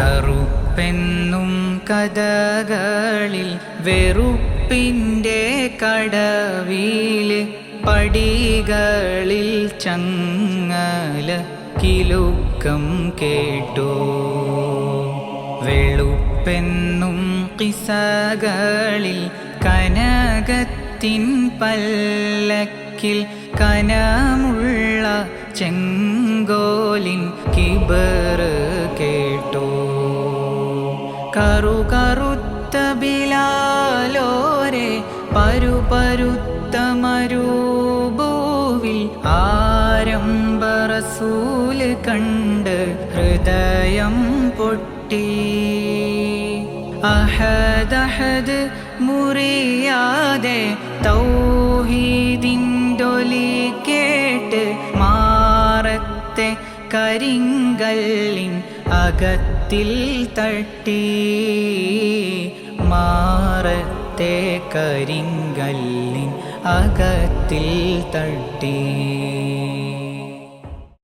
കറുപ്പെന്നും കഥകളിൽ വെറുപ്പിന്റെ കടവിൽ പടികളിൽ ചങ്ങല കിലുക്കം കേട്ടു. വെളുപ്പെന്നും കിസകളിൽ കനകത്തിൻ പല്ലക്കിൽ കനമുള്ള ചെങ്കോലിൻ കിബറ് കേട്ടു. കറുകറുത്ത ബിലാലോരെ പരുപരുത്ത മരുഭൂവിൽ ആരംഭ റസൂൽ കണ്ട് ഹൃദയം പൊട്ടി. അഹദഹദ് മുറിയാതെ തൗഹീദിൻ ഡൊലി കേട്ട് മാറത്തെ കരിങ്കല്ലിൻ അകത്തിൽ തട്ടി മാറത്തെ കരിങ്കല്ലിൻ അകത്തിൽ തട്ടി.